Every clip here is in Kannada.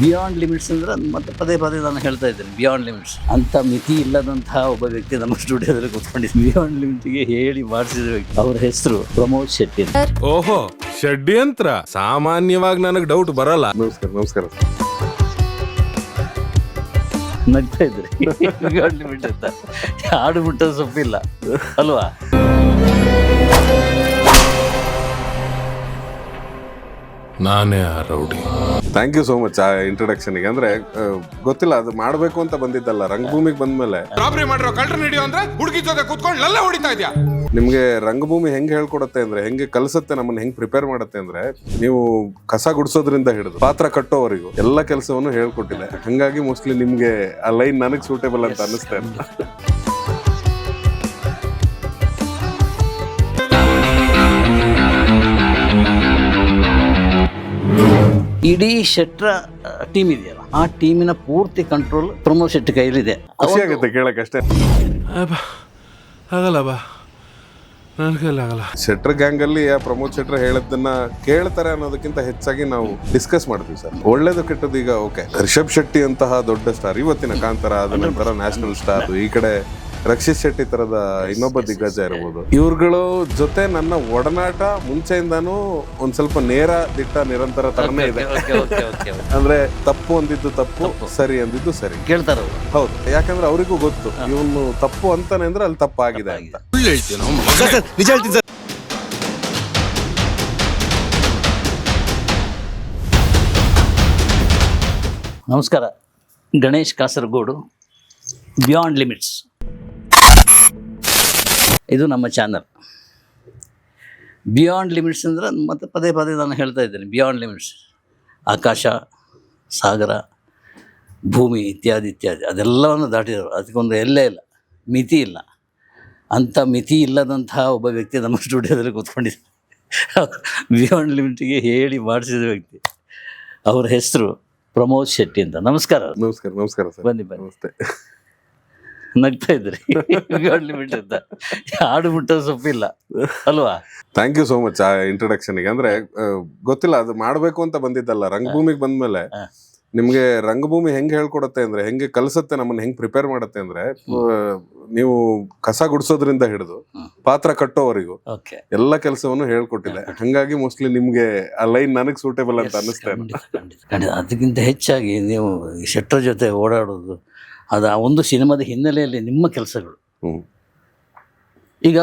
ಬಿಯಾಂಡ್ ಲಿಮಿಟ್ಸ್ ಅಂದ್ರೆ ಮತ್ತೆ ಪದೇ ಪದೇ ನಾನು ಹೇಳ್ತಾ ಇದ್ದೇನೆ ಬಿಯಾಂಡ್ ಲಿಮಿಟ್ಸ್ ಅಂತ ಮಿತಿ ಇಲ್ಲದಂತಹ ಒಬ್ಬ ವ್ಯಕ್ತಿ ನಮ್ಮ ಸ್ಟುಡಿಯೋದಲ್ಲಿ ಕೂತ್ಕೊಂಡಿದ್ದು ಬಿಯಾಂಡ್ ಲಿಮಿಟ್ಗೆ ಹೇಳಿ ಮಾಡಿಸಿದ ವ್ಯಕ್ತಿ. ಅವರ ಹೆಸರು ಪ್ರಮೋದ್ ಶೆಟ್ಟಿ ಓಹೋ ಷಡ್ಯಂತ್ರ ಸಾಮಾನ್ಯವಾಗಿ ನನಗೆ ಡೌಟ್ ಬರಲ್ಲ. ನಮಸ್ಕಾರ ನಮಸ್ಕಾರ. ನಗ್ತಾ ಇದ್ರೆ. ಬಿಯಾಂಡ್ ಲಿಮಿಟ್ ಅಂತ. ಹಾಡು ಬಿಟ್ಟದ್ದು ಸೊಪ್ಪಿಲ್ಲ. ಅಲ್ವಾ? ನಾನೇ ಆ rowdy. Thank you so much ಆ ಇಂಟ್ರೊಡಕ್ಷನ್ಗೆ ಅಂದ್ರೆ ಆ, ಗೊತ್ತಿಲ್ಲ ಅದು ಮಾಡಬೇಕು ಅಂತ ಬಂದಿದ್ದಲ್ಲ ರಂಗಭೂಮಿಗೆ ಬಂದ್ಮೇಲೆ. ರಾಬ್ರಿ ಮಾಡಿರೋ ಕಳ್ರ ಹಿಡಿಯೋ ಅಂದ್ರೆ ಹುಡುಗಿ ಜೊತೆ ಕೂತ್ಕೊಂಡು ಲಲ್ಲ ಹೊಡಿತಾ ಇದ್ಯಾ? ನಿಮಗೆ ರಂಗಭೂಮಿ ಹೆಂಗೆ ಹೇಳ್ಕೊಡತ್ತೆ ಅಂದ್ರೆ ಹೆಂಗೆ ಕಲ್ಸತ್ತೆ ನಮ್ಮನ್ನ ಹೆಂಗೆ ಪ್ರಿಪೇರ್ ಮಾಡತ್ತೆ ಅಂದ್ರೆ ನೀವು ಕಸ ಗುಡಿಸೋದ್ರಿಂದ ಹಿಡಿದು ಪಾತ್ರ ಕಟ್ಟೋವರೆಗೂ ಎಲ್ಲ ಕೆಲಸವನ್ನು ಹೇಳ್ಕೊಟ್ಟಿದೆ. ಹಂಗಾಗಿ ಮೋಸ್ಟ್ಲಿ ನಿಮಗೆ ಆ ಲೈನ್ ನನಗೆ ಸೂಟೇಬಲ್ ಅಂತ ಅನಿಸ್ತಾ ಇಡೀ ಶೆಟ್ರ ಟೀಮ್ ಇದೆಯಲ್ಲ. ಆ ಟೀಮಿನ ಪೂರ್ತಿ ಕಂಟ್ರೋಲ್ ಪ್ರಮೋದ್ ಶೆಟ್ಟಿ ಕೈಲಿದೆ ಖುಷಿ ಆಗುತ್ತೆ ಕೇಳಕ್ ಅಷ್ಟೇ ಆಗಲ್ಲ ಬಾ ನನ್ನ ಕೈಲಿ ಆಗಲ್ಲ. ಶೆಟ್ರ್ ಗ್ಯಾಂಗ್ ಅಲ್ಲಿ ಆ ಪ್ರಮೋದ್ ಶೆಟ್ರ್ ಹೇಳದನ್ನ ಕೇಳ್ತಾರೆ ಅನ್ನೋದಕ್ಕಿಂತ ಹೆಚ್ಚಾಗಿ ನಾವು ಡಿಸ್ಕಸ್ ಮಾಡ್ತೀವಿ ಸರ್. ಒಳ್ಳೇದು ಕೆಟ್ಟದ್ದು ಈಗ ಓಕೆ ರಿಷಬ್ ಶೆಟ್ಟಿ ಅಂತಹ ದೊಡ್ಡ ಸ್ಟಾರ್ ಇವತ್ತಿನ ಕಾಂತಾರ ಅದ ನಂತರ ನ್ಯಾಷನಲ್ ಸ್ಟಾರ್ ಈ ಕಡೆ ರಕ್ಷಿತ್ ಶೆಟ್ಟಿ ತರದ ಇನ್ನೊಬ್ಬ ದಿಗ್ಗಜ ಇರ್ಬೋದು. ಇವ್ರುಗಳು ಜೊತೆ ನನ್ನ ಒಡನಾಟ ಮುಂಚೆಯಿಂದಾನು ಒಂದ್ ಸ್ವಲ್ಪ ನೇರ ದಿಟ್ಟ ನಿರಂತರ ತರನೇ ಇದೆ. ಅಂದ್ರೆ ತಪ್ಪು ಅಂದಿದ್ದು ತಪ್ಪು ಸರಿ ಅಂದಿದ್ದು ಸರಿ. ಕೇಳ್ತಾರ ಅವರು. ಹೌದು ಯಾಕಂದ್ರೆ ಅವರಿಗೂ ಗೊತ್ತು ಇವನು ತಪ್ಪು ಅಂತಾನೆ ಅಂದ್ರೆ ಅಲ್ಲಿ ತಪ್ಪಾಗಿದೆ ಅಂತ. ನಿಜ ಹೇಳ್ತೀನಿ ಸರ್. ನಮಸ್ಕಾರ ಗಣೇಶ್ ಕಾಸರಗೋಡು ಬಿಯಾಂಡ್ ಲಿಮಿಟ್ಸ್ ಇದು ನಮ್ಮ ಚಾನಲ್ ಬಿಯಾಂಡ್ ಲಿಮಿಟ್ಸ್ ಅಂದರೆ ಮತ್ತೆ ಪದೇ ಪದೇ ನಾನು ಹೇಳ್ತಾ ಇದ್ದೇನೆ ಬಿಯಾಂಡ್ ಲಿಮಿಟ್ಸ್ ಆಕಾಶ ಸಾಗರ ಭೂಮಿ ಇತ್ಯಾದಿ ಇತ್ಯಾದಿ ಅದೆಲ್ಲವನ್ನು ದಾಟಿದರು ಅದಕ್ಕೊಂದು ಎಲ್ಲೇ ಇಲ್ಲ ಮಿತಿ ಇಲ್ಲ. ಅಂಥ ಮಿತಿ ಇಲ್ಲದಂತಹ ಒಬ್ಬ ವ್ಯಕ್ತಿ ನಮ್ಮ ಸ್ಟುಡಿಯೋದಲ್ಲಿ ಕೂತ್ಕೊಂಡಿದ್ದ ಬಿಯಾಂಡ್ ಲಿಮಿಟ್ಗೆ ಹೇಳಿ ಮಾಡಿಸಿದ ವ್ಯಕ್ತಿ. ಅವರ ಹೆಸರು ಪ್ರಮೋದ್ ಶೆಟ್ಟಿ ಅಂತ. ನಮಸ್ಕಾರ ನಮಸ್ಕಾರ ನಮಸ್ಕಾರ ಸರ್. ಬನ್ನಿ ಬನ್ನಿ. ನಮಸ್ತೆ. ನಗ್ತಾ ಇದ್ರಿ. ಲಿಮಿಟ್ ಅಂತ. ಹಾಡು ಬಿಟ್ಟದ್ದು ಸೊಪ್ಪಿಲ್ಲ. ಅಲ್ವಾ? ಥ್ಯಾಂಕ್ ಯು ಸೋ ಮಚ್ ಆ ಇಂಟ್ರೊಡಕ್ಷನ್ಗೆ ಅಂದ್ರೆ ಗೊತ್ತಿಲ್ಲ ಅದು ಮಾಡಬೇಕು ಅಂತ ಬಂದಿದ್ದಲ್ಲ ರಂಗಭೂಮಿಗೆ ಬಂದ್ಮೇಲೆ. ನಿಮ್ಗೆ ರಂಗಭೂಮಿ ಹೆಂಗ್ ಹೇಳ್ಕೊಡತ್ತೆ ಅಂದ್ರೆ ಹೆಂಗೆ ಕಲಿಸತ್ತೆ ನಮ್ಮನ್ನ ಹೆಂಗ್ ಪ್ರಿಪೇರ್ ಮಾಡತ್ತೆ ಅಂದ್ರೆ ನೀವು ಕಸ ಗುಡಿಸೋದ್ರಿಂದ ಹಿಡಿದು ಪಾತ್ರ ಕಟ್ಟೋವರೆಗೂ ಎಲ್ಲ ಕೆಲಸವನ್ನು ಹೇಳ್ಕೊಟ್ಟಿದೆ. ಹಂಗಾಗಿ ಮೋಸ್ಟ್ಲಿ ನಿಮ್ಗೆ ಆ ಲೈನ್ ನನಗ್ ಸೂಟೇಬಲ್ ಅಂತ ಅನ್ನಿಸ್ತಾ ಇದೆ ಖಂಡಿತ ಖಂಡಿತ ಖಂಡಿತ. ಅದಕ್ಕಿಂತ ಹೆಚ್ಚಾಗಿ ನೀವು ಶೆಟ್ಟರ್ ಜೊತೆ ಓಡಾಡೋದು ಅದು ಆ ಒಂದು ಸಿನಿಮಾದ ಹಿನ್ನೆಲೆಯಲ್ಲಿ ನಿಮ್ಮ ಕೆಲಸಗಳು. ಈಗ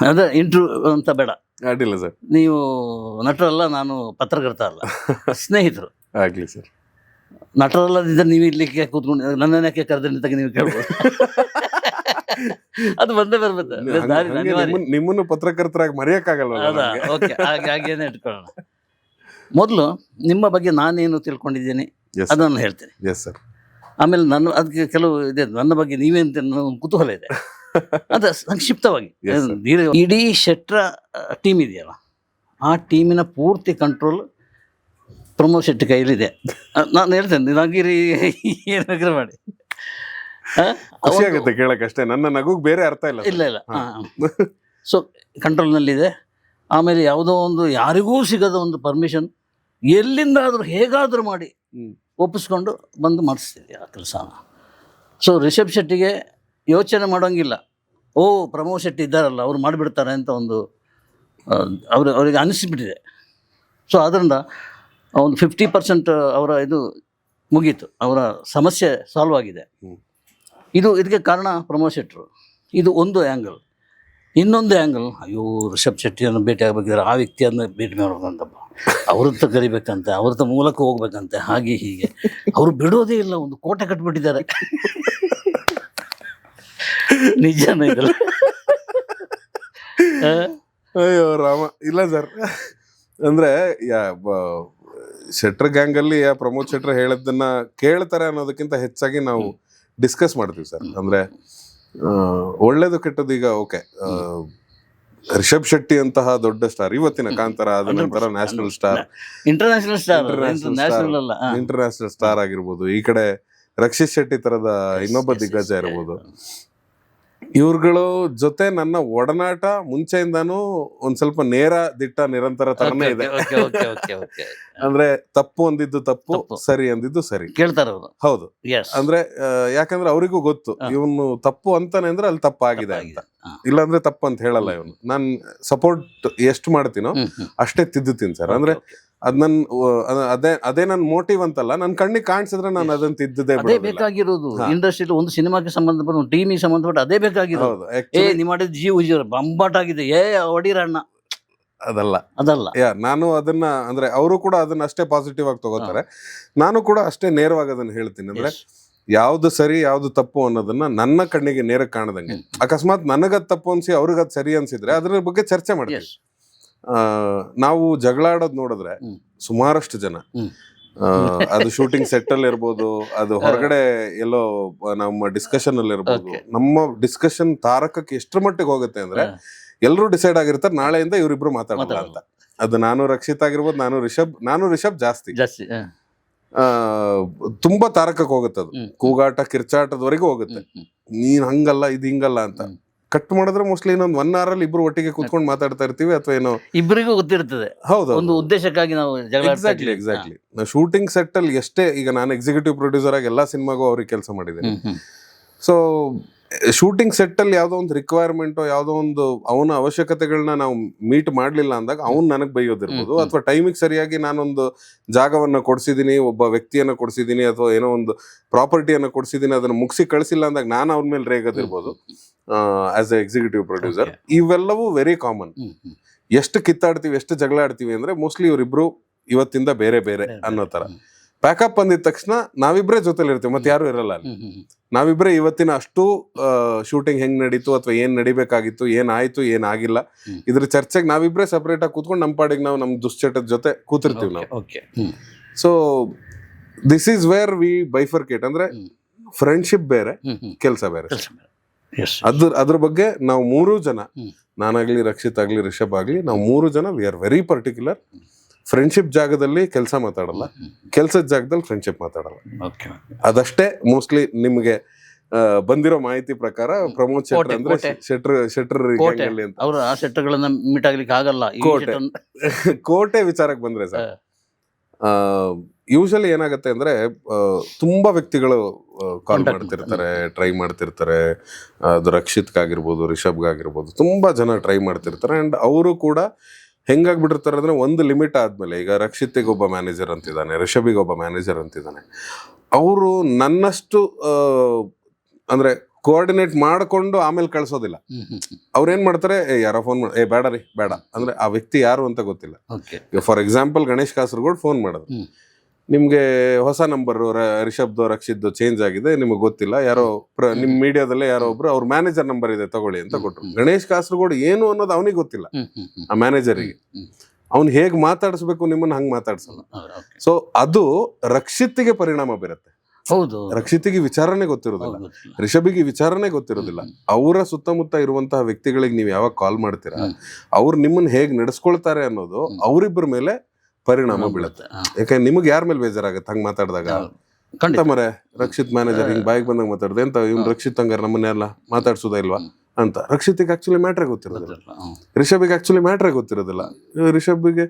ಅದೇ ಇಂಟ್ರೂ ಅಂತ ಬೇಡ. ಅಡ್ಡಿಲ್ಲ ಸರ್. ನೀವು ನಟರಲ್ಲ ನಾನು ಪತ್ರಕರ್ತ ಅಲ್ಲ. ಸ್ನೇಹಿತರು. ಆಗಲಿ ಸರ್. ನಟರಲ್ಲದಿದ್ದರೆ ನೀವು ಇರ್ಲಿಕ್ಕೆ ಕೂತ್ಕೊಂಡು ನನ್ನನ್ನು ಯಾಕೆ ಕರೆದ್ರೆ ಅಂತ ನೀವು ಕೇಳ್ಬೋದು. ಅದು ಬಂದೇ ಬರ್ಬೇಕು. ನಿಮ್ಮನ್ನ- ಪತ್ರಕರ್ತರಾಗಿ ಮರೆಯೋಕ್ಕಾಗಲ್ಲ ಓಕೆ ಹಾಗೆ ಹಾಗೇನೆ ಇಟ್ಕೊಳ್ಳೋಣ. ಮೊದಲು ನಿಮ್ಮ ಬಗ್ಗೆ ನಾನೇನು ತಿಳ್ಕೊಂಡಿದ್ದೀನಿ ಅದನ್ನು ಹೇಳ್ತೀನಿ. Yes sir. ಆಮೇಲೆ ನನ್ನ ಅದಕ್ಕೆ ಕೆಲವು ಇದೆ ನನ್ನ ಬಗ್ಗೆ ನೀವೇಂತ ಅಂತ ಒಂದು ಕುತೂಹಲ ಇದೆ. ಅದು ಸಂಕ್ಷಿಪ್ತವಾಗಿ. ಇಡೀ ಶೆಟ್ರ ಟೀಮ್ ಇದೆಯಲ್ಲ? ಆ ಟೀಮಿನ ಪೂರ್ತಿ ಕಂಟ್ರೋಲ್ ಪ್ರಮೋದ್ ಶೆಟ್ಟಿ ಕೈಲಿದೆ ನಾನು ಹೇಳ್ತೇನೆ ನಗಿರಿ ಏನಾಗಿರ ಮಾಡಿ. ಆ? ಖುಷಿ ಒಂದು- ಆಗುತ್ತೆ ಕೇಳಕ್ ಅಷ್ಟೇ ನನ್ನ ನಗುಗೆ ಬೇರೆ ಅರ್ಥ ಇಲ್ಲ ಇಲ್ಲ ಇಲ್ಲ. ಸೊ ಕಂಟ್ರೋಲ್ನಲ್ಲಿದೆ ಆಮೇಲೆ ಯಾವುದೋ ಒಂದು ಯಾರಿಗೂ ಸಿಗದ ಒಂದು ಪರ್ಮಿಷನ್ ಎಲ್ಲಿಂದಾದರೂ ಹೇಗಾದರೂ ಮಾಡಿ. ಒಪ್ಪಿಸ್ಕೊಂಡು ಬಂದು ಮಾಡಿಸ್ತೀವಿ ಆ ಕೆಲಸನ ಸೊ ರಿಷಬ್ ಶೆಟ್ಟಿಗೆ ಯೋಚನೆ ಮಾಡೋಂಗಿಲ್ಲ. ಓ ಪ್ರಮೋದ್ ಶೆಟ್ಟಿ ಇದ್ದಾರಲ್ಲ ಅವ್ರು ಮಾಡಿಬಿಡ್ತಾರೆ ಅಂತ ಒಂದು ಅವರು ಅವರಿಗೆ ಅನಿಸಿಬಿಟ್ಟಿದೆ. ಸೊ ಆದ್ದರಿಂದ ಒಂದು ಫಿಫ್ಟಿ ಪರ್ಸೆಂಟ್ ಅವರ ಇದು ಮುಗೀತು. ಅವರ ಸಮಸ್ಯೆ ಸಾಲ್ವ್ ಆಗಿದೆ. ಇದು ಇದು ಇದಕ್ಕೆ ಕಾರಣ ಪ್ರಮೋದ್ ಶೆಟ್ಟರು. ಇದು ಒಂದು ಆ್ಯಂಗಲ್ ಇನ್ನೊಂದು ಆ್ಯಂಗಲ್ ಅಯ್ಯೋ ರಿಷಬ್ ಶೆಟ್ಟಿಯನ್ನು ಭೇಟಿ ಆಗಬೇಕಿದ್ರೆ ಆ ವ್ಯಕ್ತಿಯನ್ನು ಭೇಟಿ ಮಾಡಬೇಕಂತಪ್ಪ. ಅವ್ರತ್ತ ಕರಿಬೇಕಂತೆ ಅವ್ರತ್ತ ಮೂಲಕ ಹೋಗ್ಬೇಕಂತೆ ಹಾಗೆ ಹೀಗೆ. ಅವರು ಬಿಡೋದೇ ಇಲ್ಲ ಒಂದು ಕೋಟೆ ಕಟ್ಬಿಟ್ಟಿದ್ದಾರೆ. ನಿಜನೇ ಇದಲ್ಲ? ಅಯ್ಯೋ ರಾಮ. ಇಲ್ಲ ಸರ್. ಅಂದ್ರೆ ಯಾ ಶೆಟ್ರ್ ಗ್ಯಾಂಗ್ ಅಲ್ಲಿ ಆ ಪ್ರಮೋದ್ ಶೆಟ್ರ್ ಹೇಳದನ್ನ ಕೇಳ್ತಾರೆ ಅನ್ನೋದಕ್ಕಿಂತ ಹೆಚ್ಚಾಗಿ ನಾವು ಡಿಸ್ಕಸ್ ಮಾಡ್ತೀವಿ ಸರ್. ಅಂದ್ರೆ ಒಳ್ಳೇದು ಕೆಟ್ಟದ್ದು ಈಗ ಓಕೆ. ರಿಷಬ್ ಶೆಟ್ಟಿ ಅಂತಹ ದೊಡ್ಡ ಸ್ಟಾರ್ ಇವತ್ತಿನ ಕಾಂತಾರ ಆದ ನಂತರ national star. International star. International star ಆಗಿರ್ಬೋದು. ಈ ಕಡೆ ರಕ್ಷಿತ್ ಶೆಟ್ಟಿ ತರದ ಇನ್ನೊಬ್ಬ ದಿಗ್ಗಜ. ಇರ್ಬೋದು. ಇವ್ರುಗಳು ಜೊತೆ ನನ್ನ ಒಡನಾಟ ಮುಂಚೆಯಿಂದಾನು ಒಂದ್ ಸ್ವಲ್ಪ ನೇರ ದಿಟ್ಟ ನಿರಂತರ ತರನೇ ಇದೆ. ಅಂದ್ರೆ ತಪ್ಪು ಅಂದಿದ್ದು ತಪ್ಪು ತಪ್ಪು. ಸರಿ ಅಂದಿದ್ದು ಸರಿ. ಕೇಳ್ತಾರೆ ಅವರು. ಹೌದು. ಎಸ್ ಅಂದ್ರೆ ಆ, ಯಾಕಂದ್ರೆ ಅವರಿಗೂ ಗೊತ್ತು ಹಾ. ಇವನು ತಪ್ಪು ಅಂತಾನೆ ಅಂದ್ರೆ ಅಲ್ಲಿ ತಪ್ಪಾಗಿದೆ ಅಂತ. ಇಲ್ಲಾಂದ್ರೆ ತಪ್ಪು ಅಂತ ಹೇಳಲ್ಲ ಇವನು. ನಾನ್ ಸಪೋರ್ಟ್ ಎಷ್ಟು ಮಾಡ್ತೀನೋ ಅಷ್ಟೇ ತಿದ್ದುತ್ತೀನಿ ಸರ್. ಅಂದ್ರೆ ಅದ್ ನನ್ ಅಹ್, ಅದೇ ಅದೇ ನನ್ ಮೋಟಿವ್ ಅಂತಲ್ಲ ನನ್ ಕಣ್ಣಿಗೆ ಕಾಣಿಸಿದ್ರೆ ನಾನು ಅದನ್ನ ತಿದ್ದದೇ ಅದೇ ಬಿಡೋದಿಲ್ಲ. ಬೇಕಾಗಿರೋದು. ಹಾ. ಒಂದು ಸಿನಿಮಾಕ್ಕೆ ಸಂಬಂಧಪಟ್ಟು ಒಂದು ಟೀಮಿಗೆ ಸಂಬಂಧಪಟ್ಟ ಅದೇ ಬೇಕಾಗಿರೋದು. ಹೌದು ಏ actually. ನೀವು ಮಾಡಿದ ಜೀವ ಉಜಿರ ಬಂಬಾಟ್ ಆಗಿದೆ ಏ ಹೊಡೀರಣ್ಣ ಅದಲ್ಲ. ಅದಲ್ಲ. ಯಾ ನಾನು ಅದನ್ನ ಅಂದ್ರೆ ಅವರು ಕೂಡ ಅದನ್ನ ಅಷ್ಟೇ ಪಾಸಿಟಿವ್ ಆಗಿ ತಗೋತಾರೆ. ನಾನು ಕೂಡ ಅಷ್ಟೇ ನೇರವಾಗಿ ಅದನ್ನ ಹೇಳ್ತೀನಿ. ಅಂದ್ರೆ. ಯಾವ್ದು ಸರಿ ಯಾವ್ದು ತಪ್ಪು ಅನ್ನೋದನ್ನ ನನ್ನ ಕಣ್ಣಿಗೆ ನೇರ ಕಾಣದಂಗೆ. ಅಕಸ್ಮಾತ್ ನನಗದ್ ತಪ್ಪು ಅನ್ಸಿ ಅವ್ರಿಗದ್ ಸರಿ ಅನ್ಸಿದ್ರೆ ಅದ್ರ ಬಗ್ಗೆ ಚರ್ಚೆ ಮಾಡ್ತೀವಿ. ಆ, ನಾವು ಜಗಳಾಡೋದ್ ನೋಡಿದ್ರೆ ಸುಮಾರಷ್ಟು ಜನ. ಆ, ಅದು ಶೂಟಿಂಗ್ ಸೆಟ್ ಅಲ್ಲಿ ಇರ್ಬೋದು ಅದು ಹೊರಗಡೆ ಎಲ್ಲೋ ನಮ್ಮ ಡಿಸ್ಕಷನ್ ಅಲ್ಲಿ ಇರ್ಬೋದು. Okay. ನಮ್ಮ ಡಿಸ್ಕಷನ್ ತಾರಕಕ್ಕೆ ಎಷ್ಟರ ಮಟ್ಟಿಗೆ ಹೋಗುತ್ತೆ ಅಂದ್ರೆ. ಎಲ್ಲರೂ ಡಿಸೈಡ್ ಆಗಿರ್ತಾರೆ ನಾಳೆಯಿಂದ ಇವರಿಬ್ರು ಮಾತಾಡೋಲ್ಲ. ಅಂತ. ಅದು ನಾನು ರಕ್ಷಿತ್ ಆಗಿರ್ಬೋದು ನಾನು ರಿಷಬ್ ನಾನು ರಿಷಬ್ ಜಾಸ್ತಿ. ಜಾಸ್ತಿ ಆ, ತುಂಬಾ ತಾರಕಕ್ಕೆ ಹೋಗುತ್ತೆ ಅದು. ಕೂಗಾಟ ಕಿರ್ಚಾಟದವರೆಗೂ ಹೋಗುತ್ತೆ. ನೀನ್ ಹಂಗಲ್ಲ ಇದು ಹಿಂಗಲ್ಲ ಅಂತ. ಕಟ್ ಮಾಡಿದ್ರೆ ಮೋಸ್ಟ್ಲಿ ಇನ್ನೊಂದು ಒನ್ ಅವರ್ ಅಲ್ಲಿ ಇಬ್ರು ಒಟ್ಟಿಗೆ ಕುತ್ಕೊಂಡು ಮಾತಾಡ್ತಾ ಇರ್ತೀವಿ ಅಥವಾ ಏನೋ. ಇಬ್ಬರಿಗೂ ಗೊತ್ತಿರ್ತದೆ. ಹೌದು ಒಂದು ಉದ್ದೇಶಕ್ಕಾಗಿ ನಾವು ಎಕ್ಸಾಕ್ಟ್ಲಿ ಎಕ್ಸಾಕ್ಟ್ಲಿ ನಾವು ಶೂಟಿಂಗ್ ಸೆಟ್ ಅಲ್ಲಿ ಎಷ್ಟೇ ಈಗ ನಾನು ಎಕ್ಸಿಕ್ಯೂಟಿವ್ ಪ್ರೊಡ್ಯೂಸರ್ ಆಗಿ ಎಲ್ಲಾ ಸಿನಿಮಾಗೂ ಅವ್ರಿಗೆ ಕೆಲಸ ಮಾಡಿದ್ದೀನಿ. ಹ್ಮ್. ಸೊ ಶೂಟಿಂಗ್ ಸೆಟ್ ಅಲ್ಲಿ ಯಾವ್ದೋ ಒಂದು ರಿಕ್ವೈರ್ಮೆಂಟ್ ಯಾವ್ದೋ ಒಂದು ಅವನ ಅವಶ್ಯಕತೆಗಳನ್ನ ನಾವು ಮೀಟ್ ಮಾಡ್ಲಿಲ್ಲ ಅಂದಾಗ ಅವ್ನ್ ನನಗೆ ಬೈಯೋದಿರ್ಬೋದು. ಅಥವಾ ಟೈಮಿಗೆ ಸರಿಯಾಗಿ ನಾನೊಂದು ಜಾಗವನ್ನ ಕೊಡ್ಸಿದೀನಿ ಒಬ್ಬ ವ್ಯಕ್ತಿಯನ್ನ ಕೊಡ್ಸಿದೀನಿ ಅಥವಾ ಏನೋ ಒಂದು ಪ್ರಾಪರ್ಟಿಯನ್ನ ಕೊಡ್ಸಿದೀನಿ ಅದನ್ನ ಮುಗಿಸಿ ಕಳಿಸಿಲ್ಲ ಅಂದಾಗ ನಾನು ಅವ್ರ ಮೇಲೆ ರೇಗೋದಿರ್ಬೋದು ಆಸ್ ಎ ಎಕ್ಸಿಕ್ಯೂಟಿವ್ ಪ್ರೊಡ್ಯೂಸರ್. ಇವೆಲ್ಲವೂ ವೆರಿ ಕಾಮನ್. ಎಷ್ಟು ಕಿತ್ತಾಡ್ತೀವಿ ಎಷ್ಟು ಜಗಳ ಆಡ್ತೀವಿ ಅಂದ್ರೆ ಮೋಸ್ಟ್ಲಿ ಇವರಿಬ್ರು ಇವತ್ತಿಂದ ಬೇರೆ ಬೇರೆ ಅನ್ನೋ ತರ. ಪ್ಯಾಕಪ್ ಬಂದಿದ ತಕ್ಷಣ ನಾವಿಬ್ರೇ ಜೊತೆಲಿ ಇರ್ತೀವಿ ಮತ್ತೆ ಯಾರು ಇರಲ್ಲ ಅಲ್ಲಿ. ನಾವಿಬ್ರೇ ಇವತ್ತಿನ ಅಷ್ಟು ಶೂಟಿಂಗ್ ಹೆಂಗ್ ನಡೀತು ಅಥವಾ ಏನ್ ನಡಿಬೇಕಾಗಿತ್ತು ಏನಾಯ್ತು ಏನಾಗಿಲ್ಲ ಏನ್ ಆಗಿಲ್ಲ ಹ್ಮ್. ಇದ್ರ ಚರ್ಚೆಗೆ ನಾವಿಬ್ರೇ ಸಪರೇಟ್ ಆಗಿ ಕೂತ್ಕೊಂಡು ನಮ್ಮ ಪಾಡಿಗೆ ನಾವು ನಮ್ ದುಶ್ಚಟದ ಜೊತೆ ಕೂತಿರ್ತೀವಿ ನಾವು. So this is where we bifurcate ಅಂದ್ರೆ ಫ್ರೆಂಡ್ಶಿಪ್ ಬೇರೆ. ಕೆಲಸ ಬೇರೆ ಅದ್ರ ಅದ್ರ ಬಗ್ಗೆ ನಾವು ಮೂರು ಜನ. ನಾನಾಗ್ಲಿ ರಕ್ಷಿತ್ ಆಗ್ಲಿ ರಿಷಬ್ ಆಗ್ಲಿ ನಾವು ಮೂರು ಜನ we are very particular friendship ಜಾಗದಲ್ಲಿ ಕೆಲಸ ಮಾತಾಡಲ್ಲ. ಕೆಲಸದ ಜಾಗದಲ್ಲಿ ಫ್ರೆಂಡ್ಶಿಪ್ ಮಾತಾಡಲ್ಲ. ಓಕೆ ಅದಷ್ಟೇ ಮೋಸ್ಟ್ಲಿ ನಿಮ್ಗೆ ಬಂದಿರೋ ಮಾಹಿತಿ ಪ್ರಕಾರ ಪ್ರಮೋದ್ ಶೆಟ್ರ್ ಅಂದ್ರೆ. ಶೆಟ್ರ್ ಶೆಟ್ರ್ ಕೋಟೆ. ಅಂತ. ಅವರು ಆ ಸೆಟ್ಗಳನ್ನ ಮೀಟ್ ಆಗ್ಲಿಕ್ಕೆ ಆಗಲ್ಲ. ಈ ಕೋಟೆ. ಕೋಟೆ ವಿಚಾರಕ್ಕೆ ಬಂದ್ರೆ ಸರ್. ಯೂಶಲಿ ಏನಾಗುತ್ತೆ ಅಂದ್ರೆ ಆ, ತುಂಬಾ ವ್ಯಕ್ತಿಗಳು ಕಾಲ್ Contact ಮಾಡ್ತಿರ್ತಾರೆ ಟ್ರೈ ಮಾಡ್ತಿರ್ತಾರೆ. ಅದು ರಕ್ಷಿತ್ಗಾಗಿರ್ಬೋದು ರಿಷಬ್ಗಾಗಿರ್ಬೋದು ತುಂಬಾ ಜನ ಟ್ರೈ ಮಾಡ್ತಿರ್ತಾರೆ. ಅಂಡ್ ಅವರು ಕೂಡ ಹೆಂಗಾಗ್ಬಿಟ್ಟಿರ್ತಾರೆ ಅಂದ್ರೆ ಒಂದು ಲಿಮಿಟ್ ಆದಮೇಲೆ ಈಗ ರಕ್ಷಿತಿಗೆ ಒಬ್ಬ ಮ್ಯಾನೇಜರ್ ಅಂತಿದ್ದಾನೆ ರಿಷಭಿಗೆ ಒಬ್ಬ ಮ್ಯಾನೇಜರ್ ಅಂತಿದ್ದಾನೆ. ಅವರು ನನ್ನಷ್ಟು ಅಂದರೆ ಕೋಆರ್ಡಿನೇಟ್ ಮಾಡ್ಕೊಂಡು ಆಮೇಲೆ ಕಳಿಸೋದಿಲ್ಲ. ಅವ್ರೇನ್ ಮಾಡ್ತಾರೆ ಏ ಯಾರೋ ಫೋನ್ ಮಾಡಿ ಏ ಬೇಡ ರೀ ಬೇಡ. ಅಂದ್ರೆ ಆ ವ್ಯಕ್ತಿ ಯಾರು ಅಂತ ಗೊತ್ತಿಲ್ಲ. ಈಗ for example Ganesh Kasaragod phone ಮಾಡಿದ್ರು. ಹ್ಮ್. ನಿಮ್ಗೆ ಹೊಸ ನಂಬರ್ ರಿಷಬ್ದು ರಕ್ಷಿದ್ದು ಚೇಂಜ್ ಆಗಿದೆ ನಿಮಗೆ ಗೊತ್ತಿಲ್ಲ. ಯಾರೋ ಪ್ರ- ನಿಮ್ ಮೀಡಿಯಾದಲ್ಲೇ ಯಾರೋ ಒಬ್ರು ಅವ್ರ ಮ್ಯಾನೇಜರ್ ನಂಬರ್ ಇದೆ ತಗೊಳ್ಳಿ ಅಂತ ಕೊಟ್ರು. ಗಣೇಶ್ ಕಾಸರಗೋಡ್ ಏನು ಅನ್ನೋದು ಅವನಿಗೆ ಗೊತ್ತಿಲ್ಲ. ಆ ಮ್ಯಾನೇಜರಿಗೆ. ಅವ್ನು ಹೇಗ್ ಮಾತಾಡಿಸ್ಬೇಕು ನಿಮ್ಮನ್ನ ಹಂಗ್ ಮಾತಾಡ್ಸಲ್ಲ. ಸೊ ಅದು ರಕ್ಷಿತ್ಗೆ ಪರಿಣಾಮ ಬೀರುತ್ತೆ. ಹೌದು. ರಕ್ಷಿತಿಗೆ ವಿಚಾರನೆ ಗೊತ್ತಿರೋದಿಲ್ಲ. ರಿಷಭಿಗೆ ವಿಚಾರಣೆ ವಿಚಾರನೆ ಗೊತ್ತಿರೋದಿಲ್ಲ. ಅವರ ಸುತ್ತಮುತ್ತ ಇರುವಂತಹ ವ್ಯಕ್ತಿಗಳಿಗೆ ನೀವು ಯಾವಾಗ ಕಾಲ್ ಮಾಡ್ತೀರಾ. ಅವ್ರು ನಿಮ್ಮನ್ನ ಹೇಗ್ ನಡೆಸ್ಕೊಳ್ತಾರೆ ಅನ್ನೋದು. ಅವರಿಬ್ಬರ ಮೇಲೆ ಪರಿಣಾಮ ಬೀಳುತ್ತೆ. ಯಾಕಂದ್ರೆ ನಿಮ್ಗೆ ಯಾರ ಮೇಲೆ ಬೇಜಾರಾಗತ್ತೆ? ಹಂಗ್ ಮಾತಾಡಿದಾಗ. ಖಂಡಿತ. ಮರೆ ರಕ್ಷಿತ್ ಮ್ಯಾನೇಜರ್ ಹಿಂಗೆ ಬಾಯಿಗೆ ಬಂದಾಗ ಮಾತಾಡ್ದೆ. ಅಂತ ಇವ್ನು. ರಕ್ಷಿತ್ ಹಂಗಾರ ನಮ್ಮನ್ನೆಲ್ಲ ಮಾತಾಡ್ಸೋದ ಇಲ್ವಾ? ಅಂತ. ರಕ್ಷಿತಿಗೆ ಆಕ್ಚುಲಿ ಮ್ಯಾಟ್ರೇ ಗೊತ್ತಿರೋದಿಲ್ಲ. ರಿಷಬಿಗೆ ಆಕ್ಚುಲಿ ಮ್ಯಾಟ್ರೇ ಗೊತ್ತಿರೋದಿಲ್ಲ. ರಿಷಬ್ಗೆ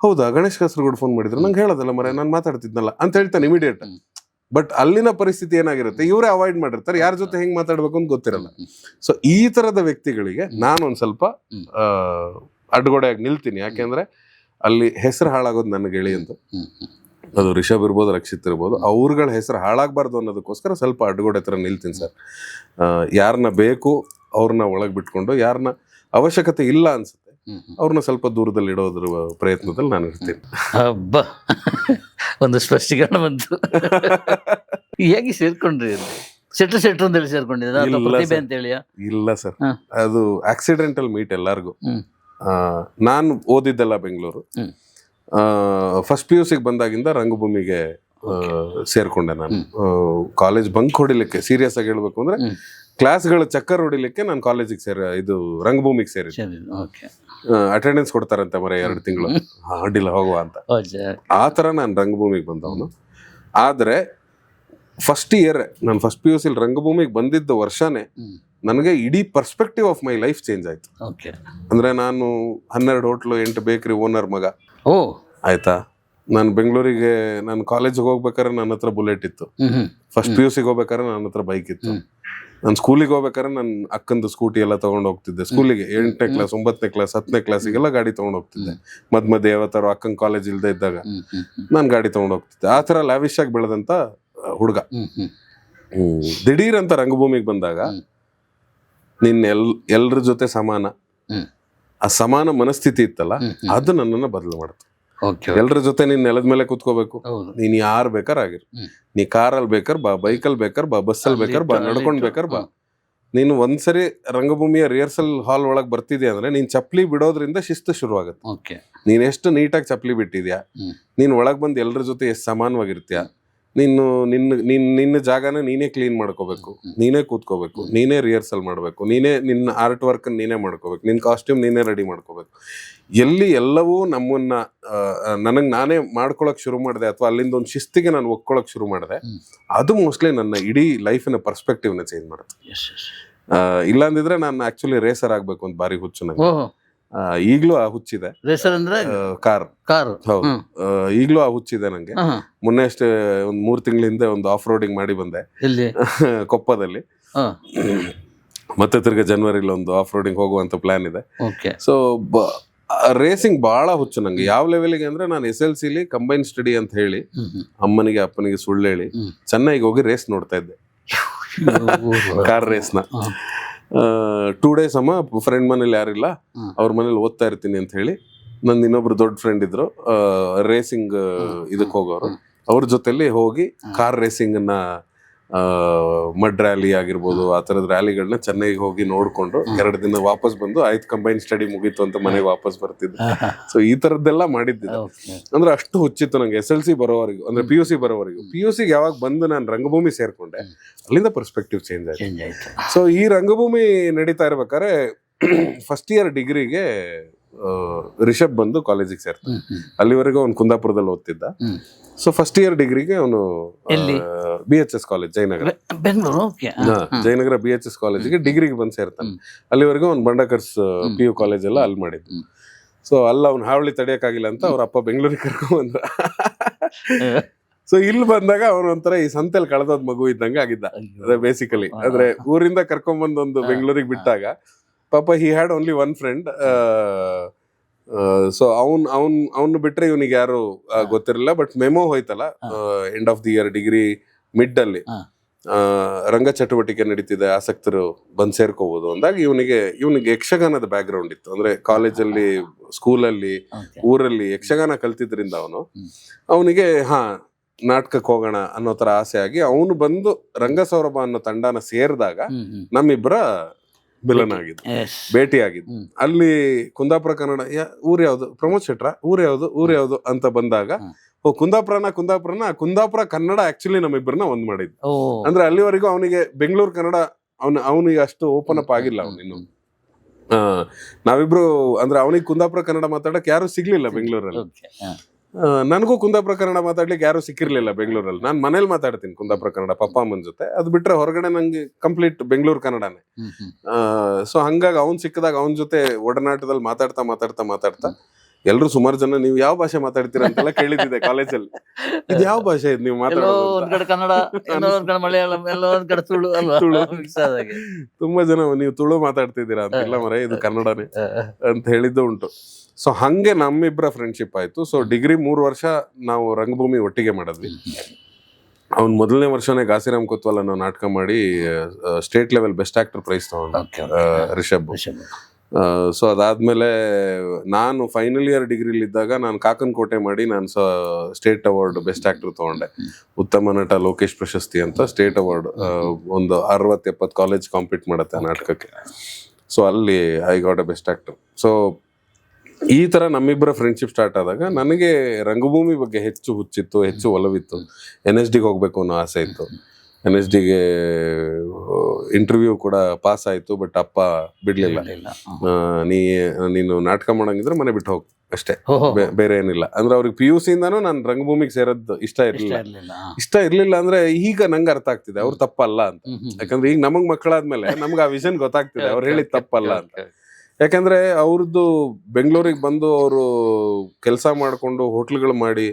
ಹೌದಾ ಗಣೇಶ್ ಕಾಸರಗೋಡು ಫೋನ್ ಮಾಡಿದ್ರು. ನಂಗೆ ಹೇಳೋದಲ್ಲ ಮರೆ ನಾನು ಮಾತಾಡ್ತಿದ್ನಲ್ಲ. ಅಂತ ಹೇಳ್ತಾನೆ ಇಮಿಡಿಯೇಟ್ ಬಟ್ ಅಲ್ಲಿನ ಪರಿಸ್ಥಿತಿ ಏನಾಗಿರುತ್ತೆ? ಇವರೇ ಅವಾಯ್ಡ್ ಮಾಡಿರ್ತಾರೆ. ಯಾರ ಜೊತೆ ಹೆಂಗ್ ಮಾತಾಡ್ಬೇಕು ಅಂತ ಗೊತ್ತಿರಲ್ಲ. ಸೊ ಈ ತರದ ವ್ಯಕ್ತಿಗಳಿಗೆ ನಾನು ಒಂದ್ ಸ್ವಲ್ಪ ಅಡ್ಗೊಡೆಯಾಗಿ ನಿಲ್ತೀನಿ. ಯಾಕೆಂದ್ರೆ ಅಲ್ಲಿ ಹೆಸರು ಹಾಳಾಗೋದು ನನ್ನ ಹ್ಮ್. ಅದು ರಿಷಬ್ ಇರ್ಬೋದು ರಕ್ಷಿತ್ ಇರ್ಬೋದು ಅವ್ರಗಳ ಹೆಸರು ಹಾಳಾಗಬಾರ್ದು ಅನ್ನೋದಕ್ಕೋಸ್ಕರ ಸ್ವಲ್ಪ ಅಡ್ಗೋಡೆ ಹತ್ರ ನಿಲ್ತೀನಿ ಸರ್ ಯಾರನ್ನ ಬೇಕು ಅವ್ರನ್ನ ಒಳಗೆ ಬಿಟ್ಕೊಂಡು ಯಾರನ್ನ ಅವಶ್ಯಕತೆ ಇಲ್ಲ ಅನ್ಸುತ್ತೆ. ಅವ್ರನ್ನ ಸ್ವಲ್ಪ ದೂರದಲ್ಲಿ ಇಡೋದ್ರ ಪ್ರಯತ್ನದಲ್ಲಿ ನಾನು ಇರ್ತೀನಿ ಹಬ್ಬ ಒಂದು ಸ್ಪಷ್ಟೀಕರಣ ಬಂತು ಹೇಗೆ ಸೇರ್ಕೊಂಡ್ರಿ? ಸೆಟ್ಲ್ ಸೆಟ್ಲ್ ಅಂತ ಹೇಳಿ ಸೇರ್ಕೊಂಡಿದ್ದೀರಾ ಇಲ್ಲ ಸರ್. ಅಂತ ಹೇಳಿಯಾ ಇಲ್ಲ ಸರ್ ಹಾ. ಅದು ಆಕ್ಸಿಡೆಂಟಲ್ ಮೀಟ್ ಎಲ್ಲಾರ್ಗು. ನಾನು ಓದಿದ್ದೆಲ್ಲ ಬೆಂಗಳೂರು. ಫಸ್ಟ್ ಪಿ ಯು ಸಿಗೆ ಬಂದಾಗಿಂದ ರಂಗಭೂಮಿಗೆ ಸೇರ್ಕೊಂಡೆ ನಾನು. ಕಾಲೇಜ್ ಬಂಕ್ ಹೊಡಿಲಿಕ್ಕೆ ಸೀರಿಯಸ್ ಆಗಿ ಹೇಳ್ಬೇಕು ಅಂದ್ರೆ. ಕ್ಲಾಸ್ಗಳು ಚಕ್ಕರ್ ಹೊಡಿಲಿಕ್ಕೆ ನಾನು ಕಾಲೇಜಿಗೆ ಸೇರಿ ಇದು ರಂಗಭೂಮಿಗೆ ಸೇರಿದ್ದೆ. ಅಟೆಂಡೆನ್ಸ್ ಕೊಡ್ತಾರಂತೆ ಮರ ಎರಡು ತಿಂಗಳು. ಅಡ್ಡಿಲ್ಲ ಹೋಗುವ ಅಂತ. ಆ ತರ ನಾನು ರಂಗಭೂಮಿಗೆ ಬಂದವನು. ಆದರೆ ಫಸ್ಟ್ ಇಯರ್ ನಾನು ಫಸ್ಟ್ ಪಿ ಯು ಸಿಲ್ ರಂಗಭೂಮಿಗೆ ಬಂದಿದ್ದ ವರ್ಷನೇ ನನಗೆ ಇಡೀ perspective of my life change ಆಯ್ತು. ಓಕೆ ಅಂದ್ರೆ ನಾನು ಹನ್ನೆರಡು ಹೋಟ್ಲು ಎಂಟು ಬೇಕ್ರಿ ಓನರ್ ಮಗ. ಓ. ಆಯ್ತಾ? ನಾನು ಬೆಂಗಳೂರಿಗೆ ನಾನು ಕಾಲೇಜಿಗೆ ಹೋಗ್ಬೇಕಾದ್ರೆ ನನ್ನ ಹತ್ರ ಬುಲೆಟ್ ಇತ್ತು. ಫಸ್ಟ್ ಪಿ ಯು ಸಿಗೆ ಹೋಗ್ಬೇಕಾದ್ರೆ ನನ್ನ ಹತ್ರ ಬೈಕ್ ಇತ್ತು. ನಾನು ಸ್ಕೂಲಿಗೆ ಹೋಗ್ಬೇಕಾದ್ರೆ ನನ್ನ ಅಕ್ಕಂದು ಸ್ಕೂಟಿ ಎಲ್ಲ ತಗೊಂಡು ಹೋಗ್ತಿದ್ದೆ. ಸ್ಕೂಲಿಗೆ ಎಂಟನೇ ಕ್ಲಾಸ್ ಒಂಬತ್ತನೇ ಕ್ಲಾಸ್ ಹತ್ತನೇ ಕ್ಲಾಸಿಗೆಲ್ಲ ಗಾಡಿ ತಗೊಂಡು ಹೋಗ್ತಿದ್ದೆ. ಮದ್ ಮಧ್ಯೆ ಯಾವತ್ತಾರು ಅಕ್ಕನ ಕಾಲೇಜ್ ಇಲ್ಲದೆ ಇದ್ದಾಗ. ನಾನು ಗಾಡಿ ತಗೊಂಡು ಹೋಗ್ತಿದ್ದೆ. ಆ ಥರ ಲ್ಯಾವಿಶ್ ಆಗಿ ಬೆಳೆದಂತ ಹುಡುಗ. ದಿಢೀರ್ ಅಂತ ರಂಗಭೂಮಿಗೆ ಬಂದಾಗ. ನಿನ್ನ ಎಲ್ ಎಲ್ರ ಜೊತೆ ಸಮಾನ. ಆ ಸಮಾನ ಮನಸ್ಥಿತಿ ಇತ್ತಲ್ಲ. ಅದು ನನ್ನನ್ನು ಬದಲು ಮಾಡುತ್ತೆ ಎಲ್ರ ಜೊತೆ ನೀನ್ ನೆಲದ ಮೇಲೆ ಕೂತ್ಕೋಬೇಕು. ನೀನ್ ಯಾರ್ ಬೇಕಾರ್ ಆಗಿರು. ನೀ ಕಾರಲ್ಲಿ ಬೇಕಾರ ಬಾ ಬೈಕಲ್ಲಿ ಬೇಕಾರ ಬಾ ಬಸ್ಸಲ್ಲಿ ಬೇಕಾರ ಬಾ ನಡ್ಕೊಂಡ್ ಬೇಕಾರ ಬಾ. ನೀನು ಒಂದ್ಸರಿ ರಂಗಭೂಮಿಯ ರಿಹರ್ಸಲ್ ಹಾಲ್ ಒಳಗೆ ಬರ್ತಿದ್ಯಾ ಅಂದ್ರೆ ನೀನ್ ಚಪ್ಲಿ ಬಿಡೋದ್ರಿಂದ ಶಿಸ್ತು ಶುರುವಾಗುತ್ತೆ. ನೀನ್ ಎಷ್ಟು ನೀಟಾಗಿ ಚಪ್ಲಿ ಬಿಟ್ಟಿದ್ಯಾ. ನೀನ್ ಒಳಗ್ ಬಂದು ಎಲ್ರ ಜೊತೆ ಎಷ್ಟು ಸಮಾನವಾಗಿರ್ತೀಯ? ನೀನು ನಿನ್ನ ನಿನ್ನ ನಿನ್ನ ಜಾಗನ ನೀನೇ ಕ್ಲೀನ್ ಮಾಡ್ಕೋಬೇಕು. ನೀನೇ ಕೂತ್ಕೋಬೇಕು. ನೀನೇ ರಿಹರ್ಸಲ್ ಮಾಡಬೇಕು. ನೀನೇ ನಿನ್ನ ಆರ್ಟ್ ವರ್ಕ್ ನೀನೇ ಮಾಡ್ಕೋಬೇಕು. ನಿನ್ನ ಕಾಸ್ಟ್ಯೂಮ್ ನೀನೇ ರೆಡಿ ಮಾಡ್ಕೋಬೇಕು. ಎಲ್ಲಿ ಎಲ್ಲವೂ ನಮ್ಮನ್ನ ನನಗೆ ನಾನೇ ಮಾಡ್ಕೊಳಕ್ ಶುರು ಮಾಡಿದೆ ಅಥವಾ ಅಲ್ಲಿಂದ ಒಂದು ಶಿಸ್ತಿಗೆ ನಾನು ಒಕ್ಕೊಳಕ್ ಶುರು ಮಾಡಿದೆ ಅದು ಮೋಸ್ಟ್ಲಿ ನನ್ನ ಇಡೀ ಲೈಫಿನ ಪರ್ಸ್ಪೆಕ್ಟಿವ್ನ ಚೇಂಜ್ ಮಾಡುತ್ತೆ. ಇಲ್ಲಾಂದಿದ್ರೆ ನಾನು ಆಕ್ಚುಲಿ ರೇಸರ್ ಆಗ್ಬೇಕು ಅಂತ ಭಾರಿ ಹುಚ್ಚು ನಂಗೆ. ಓಹೋ. ಆ, ಈಗ್ಲೂ ಆ ಹುಚ್ಚಿದೆ. ರೇಸರ್ ಅಂದ್ರೆ ಕಾರ್. ಕಾರ್. ಹೌದು. ಈಗ್ಲೂ ಆ ಹುಚ್ಚಿದೆ ನಂಗೆ. ಮೊನ್ನೆ ಅಷ್ಟೇ ಒಂದ್ ಮೂರ್ ತಿಂಗಳ ಹಿಂದೆ ಒಂದು ಆಫ್ ರೋಡಿಂಗ್ ಮಾಡಿ ಬಂದೆ. ಕೊಪ್ಪದಲ್ಲಿ. ಮತ್ತೆ ತಿರ್ಗಾ ಜನವರಿಲಿ ಒಂದು ಆಫ್ ರೋಡಿಂಗ್ ಹೋಗುವಂತ ಪ್ಲಾನ್ ಇದೆ. ಸೊ ರೇಸಿಂಗ್ ಬಹಳ ಹುಚ್ಚು ನಂಗೆ. ಯಾವ ಲೆವೆಲ್ಗೆ ಅಂದ್ರೆ ನಾನು ಎಸ್ ಎಲ್ ಸಿಲಿ ಕಂಬೈನ್ ಸ್ಟಡಿ ಅಂತ ಹೇಳಿ ಅಮ್ಮನಿಗೆ ಅಪ್ಪನಿಗೆ ಸುಳ್ಳು ಹೇಳಿ ಚೆನ್ನಾಗಿ ಹೋಗಿ ರೇಸ್ ನೋಡ್ತಾ ಇದ್ದೆ. ಕಾರ್ ರೇಸ್ನ. ಟೂ ಡೇಸ್ ಅಮ್ಮ ಫ್ರೆಂಡ್ ಮನೇಲಿ ಯಾರಿಲ್ಲ. ಅವ್ರ ಮನೇಲಿ ಓದ್ತಾ ಇರ್ತೀನಿ ಅಂತ ಹೇಳಿ ನಂದು ಇನ್ನೊಬ್ರು ದೊಡ್ಡ ಫ್ರೆಂಡ್ ಇದ್ರು ರೇಸಿಂಗ್ ಇದಕ್ಕೆ ಹೋಗೋರು. ಅವ್ರ ಜೊತೆಲಿ ಹೋಗಿ ಕಾರ್ ರೇಸಿಂಗ್ ಅನ್ನ ಮಡ್ ರ್ಯಾಲಿ ಆಗಿರ್ಬೋದು ಆ ಥರದ ರ್ಯಾಲಿಗಳನ್ನ ಚೆನ್ನೈಗೆ ಹೋಗಿ ನೋಡಿಕೊಂಡು. ಎರಡು ದಿನ ವಾಪಸ್ ಬಂದು ಆಯ್ತು ಕಂಬೈನ್ ಸ್ಟಡಿ ಮುಗೀತು ಅಂತ ಮನೆಗೆ ವಾಪಸ್ ಬರ್ತಿದ್ದೆ. ಸೊ ಈ ಥರದ್ದೆಲ್ಲ ಮಾಡಿದ್ದೆ ಅಂದ್ರೆ ಅಷ್ಟು ಹುಚ್ಚಿತ್ತು ನಂಗೆ ಎಸ್ ಎಲ್ ಸಿ ಬರೋವರೆಗೂ ಅಂದ್ರೆ ಪಿ ಯು ಸಿ ಬರೋವರೆಗೂ. ಪಿ ಯು ಸಿಗೆ ಯಾವಾಗ ಬಂದು ನಾನು ರಂಗಭೂಮಿ ಸೇರ್ಕೊಂಡೆ ಅಲ್ಲಿಂದ ಪರ್ಸ್ಪೆಕ್ಟಿವ್ ಚೇಂಜ್ ಆಯ್ತು. ಸೊ ಈ ರಂಗಭೂಮಿ ನಡೀತಾ ಇರ್ಬೇಕಾದ್ರೆ ಫಸ್ಟ್ ಇಯರ್ ಡಿಗ್ರಿಗೆ ರಿಷಬ್ ಬಂದು ಕಾಲೇಜಿಗೆ ಸೇರ್ತಾನೆ. ಅಲ್ಲಿವರೆಗೂ ಅವ್ನು ಕುಂದಾಪುರದಲ್ಲಿ ಓದ್ತಿದ್ದ. ಸೊ ಫಸ್ಟ್ ಇಯರ್ ಡಿಗ್ರಿಗೆ ಅವನು ಎಲ್ಲಿ? B H S college Jayanagar. Bengaluru? Okay Jayanagar B H S ಕಾಲೇಜಿಗೆ ಡಿಗ್ರಿಗೆ ಬಂದು ಸೇರ್ತಾನೆ. ಅಲ್ಲಿವರೆಗೂ ಅವ್ನು ಬಂಡಕರ್ಸ್ ಪಿ ಯು ಕಾಲೇಜ್ ಎಲ್ಲ ಅಲ್ಲಿ ಮಾಡಿದ್ದು. ಸೊ ಅಲ್ಲ ಅವ್ನು ಹಾವಳಿ ತಡೆಯಕ್ಕಾಗಿಲ್ಲ ಅಂತ ಅವ್ರ ಅಪ್ಪ ಬೆಂಗಳೂರಿಗೆ ಕರ್ಕೊಂಡು ಬಂದ್ರ ಸೊ ಇಲ್ಲಿ ಬಂದಾಗ ಅವನು ಒಂಥರ ಈ ಸಂತೆಲ್ ಕಳೆದೋದ್ ಮಗು ಇದ್ದಂಗೆ ಆಗಿದ್ದ. ಅದೇ ಬೇಸಿಕಲಿ. ಅಂದ್ರೆ ಊರಿಂದ ಕರ್ಕೊಂಡ್ ಬಂದೊಂದು ಒಂದು ಬೆಂಗಳೂರಿಗೆ ಬಿಟ್ಟಾಗ ಪಾಪ he had only one friend so ಅವ್ನ್ ಅವ್ನ್ ಅವ್ನು ಬಿಟ್ರೆ ಇವನಿಗೆ ಯಾರು ಗೊತ್ತಿರಲಿಲ್ಲ ಬಟ್ ಮೆಮೋ ಹೋಯ್ತಲ್ಲ end of the year degree mid ಅಲ್ಲಿ ರಂಗ ಚಟುವಟಿಕೆ ನಡೀತಿದೆ ಆಸಕ್ತರು ಬಂದ್ ಸೇರ್ಕೋಬಹುದು ಅಂದಾಗ ಇವನಿಗೆ ಇವನಿಗೆ ಯಕ್ಷಗಾನದ ಬ್ಯಾಕ್ ಗ್ರೌಂಡ್ ಇತ್ತು. ಅಂದ್ರೆ ಕಾಲೇಜಲ್ಲಿ ಸ್ಕೂಲಲ್ಲಿ ಅಲ್ಲಿ ಊರಲ್ಲಿ ಯಕ್ಷಗಾನ ಕಲ್ತಿದ್ರಿಂದ ಅವನು. ಅವನಿಗೆ ಹಾ ನಾಟಕಕ್ಕೆ ಹೋಗೋಣ ಅನ್ನೋ ತರ ಆಸೆ ಆಗಿ ಅವನು ಬಂದು ರಂಗಸೌರಭ ಅನ್ನೋ ತಂಡನ ಸೇರಿದಾಗ ನಮ್ಮಿಬ್ಬರ ಮಿಲನ ಆಗಿದ್ದು ಭೇಟಿ ಆಗಿದ್ದು ಅಲ್ಲಿ ಕುಂದಾಪುರ ಕನ್ನಡ ಊರ್ ಯಾವ್ದು? ಪ್ರಮೋದ್ ಶೆಟ್ರ? ಊರ್ ಯಾವ್ದು? ಊರ್ ಯಾವ್ದು ಅಂತ ಬಂದಾಗ ಓ ಕುಂದಾಪುರನ ಕುಂದಾಪುರನ ಕುಂದಾಪುರ ಕನ್ನಡ ಆಕ್ಚುಲಿ ನಮ್ಮಿಬ್ಬರನ್ನ ಒಂದ್ ಮಾಡಿದ್ದು. ಅಂದ್ರೆ ಅಲ್ಲಿವರೆಗೂ ಅವನಿಗೆ ಬೆಂಗಳೂರು ಕನ್ನಡ ಅವನು ಅವನಿಗೆ ಅಷ್ಟು ಓಪನ್ ಅಪ್ ಆಗಿಲ್ಲ ಅವನಿನ್ನು. ನಾವಿಬ್ರು ಅಂದ್ರೆ ಅವನಿಗೆ ಕುಂದಾಪುರ ಕನ್ನಡ ಮಾತಾಡಕ್ ಯಾರು ಸಿಗ್ಲಿಲ್ಲ ಬೆಂಗಳೂರಲ್ಲಿ. ನನಗೂ ಕುಂದಾಪುರ ಕನ್ನಡ ಮಾತಾಡ್ಲಿಕ್ಕೆ ಯಾರು ಸಿಕ್ಕಿರ್ಲಿಲ್ಲ ಬೆಂಗಳೂರಲ್ಲಿ. ನಾನು ಮನೇಲಿ ಮಾತಾಡ್ತೀನಿ ಕುಂದಾಪುರ ಕನ್ನಡ ಪಪ್ಪ ಅಮ್ಮನ ಜೊತೆ. ಅದು ಬಿಟ್ರೆ ಹೊರಗಡೆ ನಂಗೆ ಕಂಪ್ಲೀಟ್ ಬೆಂಗಳೂರು ಕನ್ನಡನೇ. ಸೊ ಹಂಗಾಗಿ ಅವ್ನ್ ಸಿಕ್ಕಿದಾಗ ಅವನ ಜೊತೆ ಒಡನಾಟದಲ್ಲಿ ಮಾತಾಡ್ತಾ ಮಾತಾಡ್ತಾ ಮಾತಾಡ್ತಾ ಎಲ್ಲರೂ ಸುಮಾರು ಜನ ನೀವು ಯಾವ ಭಾಷೆ ಮಾತಾಡ್ತೀರಾ ಅಂತೆಲ್ಲ ಕೇಳಿದ್ದೆ ಕಾಲೇಜಲ್ಲಿ. ಇದು ಯಾವ ಭಾಷೆ ಇದು ನೀವು ಮಾತಾಡೋದು ಒಂದ್ ಅಂತ. ಕನ್ನಡ ಕಡೆ ಮಲಯಾಳಂ ಎಲ್ಲೋ ಒಂದ್ ಕಡೆ ತುಳು ಅಲ್ವಾ? ತುಳು. ಮಿಕ್ಸ್ ಆದಾಗೆ. ತುಂಬಾ ಜನ ನೀವು ತುಳು ಮಾತಾಡ್ತಿದ್ದೀರಾ ಅಂತ ಇಲ್ಲ ಮರ ಇದು ಕನ್ನಡನೇ ಅಂತ ಹೇಳಿದ್ದು ಉಂಟು. ಸೊ ಹಂಗೆ ನಮ್ಮಿಬ್ಬರ ಫ್ರೆಂಡ್ಶಿಪ್ ಆಯಿತು. ಸೊ ಡಿಗ್ರಿ ಮೂರು ವರ್ಷ ನಾವು ರಂಗಭೂಮಿ ಒಟ್ಟಿಗೆ ಮಾಡಿದ್ವಿ. ಅವ್ನು ಮೊದಲನೇ ವರ್ಷನೇ ಗಾಸಿರಾಮ್ ಕೊತ್ವಾಲ್ ಅನ್ನೋ ನಾಟಕ ಮಾಡಿ state level best actor prize ತಗೊಂಡ ರಿಷಬ್. ಸೊ ಅದಾದ್ಮೇಲೆ ನಾನು ಫೈನಲ್ ಇಯರ್ ಡಿಗ್ರಿಲಿದ್ದಾಗ ನಾನು ಕಾಕನಕೋಟೆ ಮಾಡಿ ನಾನು ಸ್ಟೇಟ್ ಅವಾರ್ಡ್ ಬೆಸ್ಟ್ ಆಕ್ಟರ್ ತಗೊಂಡೆ. ಉತ್ತಮ ನಟ ಲೋಕೇಶ್ ಪ್ರಶಸ್ತಿ ಅಂತ ಸ್ಟೇಟ್ ಅವಾರ್ಡ್ ಒಂದು ಅರವತ್ತು ಎಪ್ಪತ್ತು ಕಾಲೇಜ್ ಕಾಂಪೀಟ್ ಮಾಡುತ್ತೆ ಆ ನಾಟಕಕ್ಕೆ. ಸೊ ಅಲ್ಲಿ I got a best actor so ಈ ತರ ನಮ್ಮಿಬ್ಬರ ಫ್ರೆಂಡ್ಶಿಪ್ ಸ್ಟಾರ್ಟ್ ಆದಾಗ ನನಗೆ ರಂಗಭೂಮಿ ಬಗ್ಗೆ ಹೆಚ್ಚು ಹುಚ್ಚಿತ್ತು ಹೆಚ್ಚು ಒಲವಿತ್ತು. ಎನ್ ಎಸ್ ಡಿಗೆ ಹೋಗ್ಬೇಕು ಅನ್ನೋ ಆಸೆ ಇತ್ತು. ಎನ್ ಎಸ್ ಡಿಗೆ ಇಂಟರ್ವ್ಯೂ ಕೂಡ ಪಾಸ್ ಆಯ್ತು ಬಟ್ ಅಪ್ಪ ಬಿಡ್ಲಿಲ್ಲ. ನೀ ನೀನು ನಾಟಕ ಮಾಡಂಗಿದ್ರೆ ಮನೆ ಬಿಟ್ಟು ಹೋಗ್ ಅಷ್ಟೇ. ಬೇರೆ ಏನಿಲ್ಲ. ಅಂದ್ರೆ ಅವ್ರಿಗೆ ಪಿ ಯು ಇಂದಾನು ನಾನು ರಂಗಭೂಮಿಗೆ ಸೇರೋದು ಇಷ್ಟ ಇರ್ಲಿಲ್ಲ. ಇಷ್ಟ ಇರಲಿಲ್ಲ ಅಂದ್ರೆ ಈಗ ನಂಗೆ ಅರ್ಥ ಆಗ್ತಿದೆ. ಅವ್ರು ತಪ್ಪಲ್ಲ ಅಂತ. ಯಾಕಂದ್ರೆ ಈಗ ನಮಗ್ ಮಕ್ಕಳಾದ್ಮೇಲೆ ನಮ್ಗೆ ಆ ವಿಷನ್ ಗೊತ್ತಾಗ್ತಿದೆ. ಅವ್ರು ಹೇಳಿದ ತಪ್ಪಲ್ಲ ಅಂತ. ಯಾಕಂದ್ರೆ ಅವ್ರದ್ದು ಬೆಂಗಳೂರಿಗೆ ಬಂದು ಅವರು ಕೆಲಸ ಮಾಡಿಕೊಂಡು ಹೋಟ್ಲ್ಗಳು ಮಾಡಿ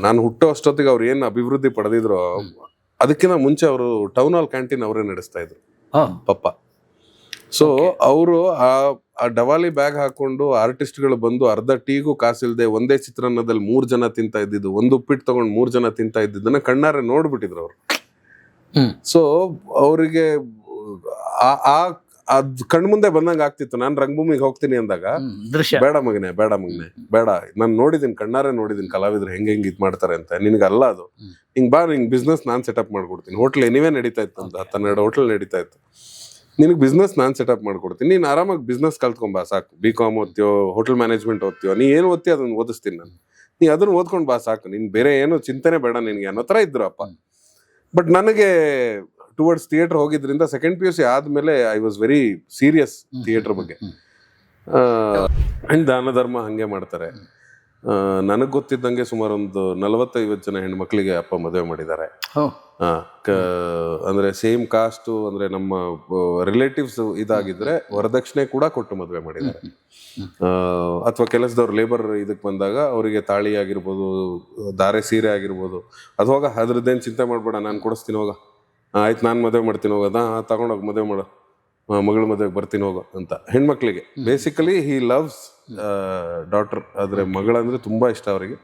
ನಾನು ಹುಟ್ಟೋ ಅಷ್ಟೊತ್ತಿಗೆ ಅವ್ರು ಏನು ಅಭಿವೃದ್ಧಿ ಪಡೆದಿದ್ರು ಅದಕ್ಕಿಂತ ಮುಂಚೆ ಅವರು ಟೌನ್ ಹಾಲ್ ಕ್ಯಾಂಟೀನ್ ಅವರೇ ನಡೆಸ್ತಾ ಇದ್ರು. ಪಪ್ಪ. ಸೊ ಅವರು ಆ ಆ ಡವಾಲಿ ಬ್ಯಾಗ್ ಹಾಕೊಂಡು ಆರ್ಟಿಸ್ಟ್ಗಳು ಬಂದು ಅರ್ಧ ಟೀಗೂ ಕಾಸಿಲ್ದೆ ಒಂದೇ ಚಿತ್ರಾನ್ನದಲ್ಲಿ ಮೂರು ಜನ ತಿಂತಾ ಇದ್ದಿದ್ದು ಒಂದು ಉಪ್ಪಿಟ್ಟು ತಗೊಂಡು ಮೂರು ಜನ ತಿಂತಾ ಇದ್ದಿದ್ದನ್ನ ಕಣ್ಣಾರೆ ನೋಡ್ಬಿಟ್ಟಿದ್ರು ಅವರು. ಸೊ ಅವರಿಗೆ ಆ- ಆ ಅದ್ ಕಣ್ಮುಂದೆ ಬಂದಂಗ ಆಗ್ತಿತ್ತು. ನಾನು ರಂಗಭೂಮಿಗೆ ಹೋಗ್ತೀನಿ ಅಂದಾಗ ದೃಶ್ಯ. ಬೇಡ ಮಗನೆ ಬೇಡ ಮಗನೆ ಬೇಡ. ನಾನು ನೋಡಿದೀನಿ ಕಣ್ಣಾರೆ ನೋಡಿದೀನಿ ಕಲಾವಿದ್ರು ಹೆಂಗ್ ಹೆಂಗ್ ಇದ್ ಮಾಡ್ತಾರೆ ಅಂತ. ನಿನಗೆ ಅಲ್ಲ ಅದು. ಹಿಂಗ್ ಬಾ ನಿಂಗ್ ಬಿಸ್ನೆಸ್ ನಾನ್ ಸೆಟಪ್ ಮಾಡ್ಕೊಡ್ತೀನಿ. ಹೋಟ್ಲ್ ಎನಿವೇ ನಡೀತಾ ಇತ್ತು ಅಂತ ಹತ್ತೆರಡು ಹೋಟ್ಲ್ ನಡೀತಾ ಇತ್ತು. ನಿನಗೆ ಬಿಸ್ನೆಸ್ ನಾನ್ ಸೆಟಪ್ ಮಾಡ್ಕೊಡ್ತೀನಿ. ನೀನ್ ಆರಾಮಾಗಿ ಬಿಸ್ನೆಸ್ ಕಲ್ತ್ಕೊಂಬಾ ಬಾ ಸಾಕು. ಬಿ ಕಾಮ್ ಓದ್ತೀಯೋ ಹೋಟೆಲ್ ಮ್ಯಾನೇಜ್ಮೆಂಟ್ ಓದ್ತೀಯೋ ನೀ ಏನು ಓದ್ತೀಯ ಅದನ್ನ ಓದಿಸ್ತೀನಿ ನಾನು. ನೀ ಅದನ್ನ ಓದ್ಕೊಂಡ್ ಬಾ ಸಾಕು. ನೀನ್ ಬೇರೆ ಏನು ಚಿಂತನೆ ಬೇಡ ನಿನ್ಗೆ ಅನ್ನೋ ತರ ಇದ್ರು ಅಪ್ಪ. ಬಟ್ ನನಗೆ ಟುವರ್ಡ್ಸ್ ಥಿಯೇಟರ್ ಹೋಗಿದ್ರಿಂದ ಸೆಕೆಂಡ್ ಪಿ ಯು ಸಿ ಆದಮೇಲೆ I was very serious theatre ಬಗ್ಗೆ. ಅಂಡ್ ದಾನ ಧರ್ಮ ಹಂಗೆ ಮಾಡ್ತಾರೆ. ನನಗೆ ಗೊತ್ತಿದ್ದಂಗೆ ಸುಮಾರು ಒಂದು ನಲವತ್ತೈವತ್ತು ಜನ ಹೆಣ್ಮಕ್ಳಿಗೆ ಅಪ್ಪ ಮದುವೆ ಮಾಡಿದ್ದಾರೆ. ಅಂದ್ರೆ ಸೇಮ್ ಕಾಸ್ಟು ಅಂದ್ರೆ ನಮ್ಮ ರಿಲೇಟಿವ್ಸ್ ಇದಾಗಿದ್ರೆ ವರದಕ್ಷಿಣೆ ಕೂಡ ಕೊಟ್ಟು ಮದುವೆ ಮಾಡಿದ್ದಾರೆ. ಅಥವಾ ಕೆಲಸದವ್ರು ಲೇಬರ್ ಇದಕ್ಕೆ ಬಂದಾಗ ಅವರಿಗೆ ತಾಳಿ ಆಗಿರ್ಬೋದು ಧಾರೆ ಸೀರೆ ಆಗಿರ್ಬೋದು ಅದು ಹೋಗ ಅದ್ರದ್ದೇನು ಚಿಂತೆ ಮಾಡಬೇಡ ನಾನು ಕೊಡಿಸ್ತೀನಿ ಹೋಗ. ಆಯ್ತು ನಾನು ಮದುವೆ ಮಾಡ್ತೀನಿ ಹೋಗೋದಾ ತಗೊಂಡೋಗಿ ಮದುವೆ ಮಾಡು. ಮಗಳ ಮದುವೆಗೆ ಬರ್ತೀನಿ ಹೋಗೋ ಅಂತ. ಹೆಣ್ಮಕ್ಳಿಗೆ. ಬೇಸಿಕಲಿ ಹಿ ಲವ್ಸ್ ಡಾಟರ್ ಆದರೆ ಮಗಳಂದ್ರೆ ತುಂಬ ಇಷ್ಟ ಅವರಿಗೆ.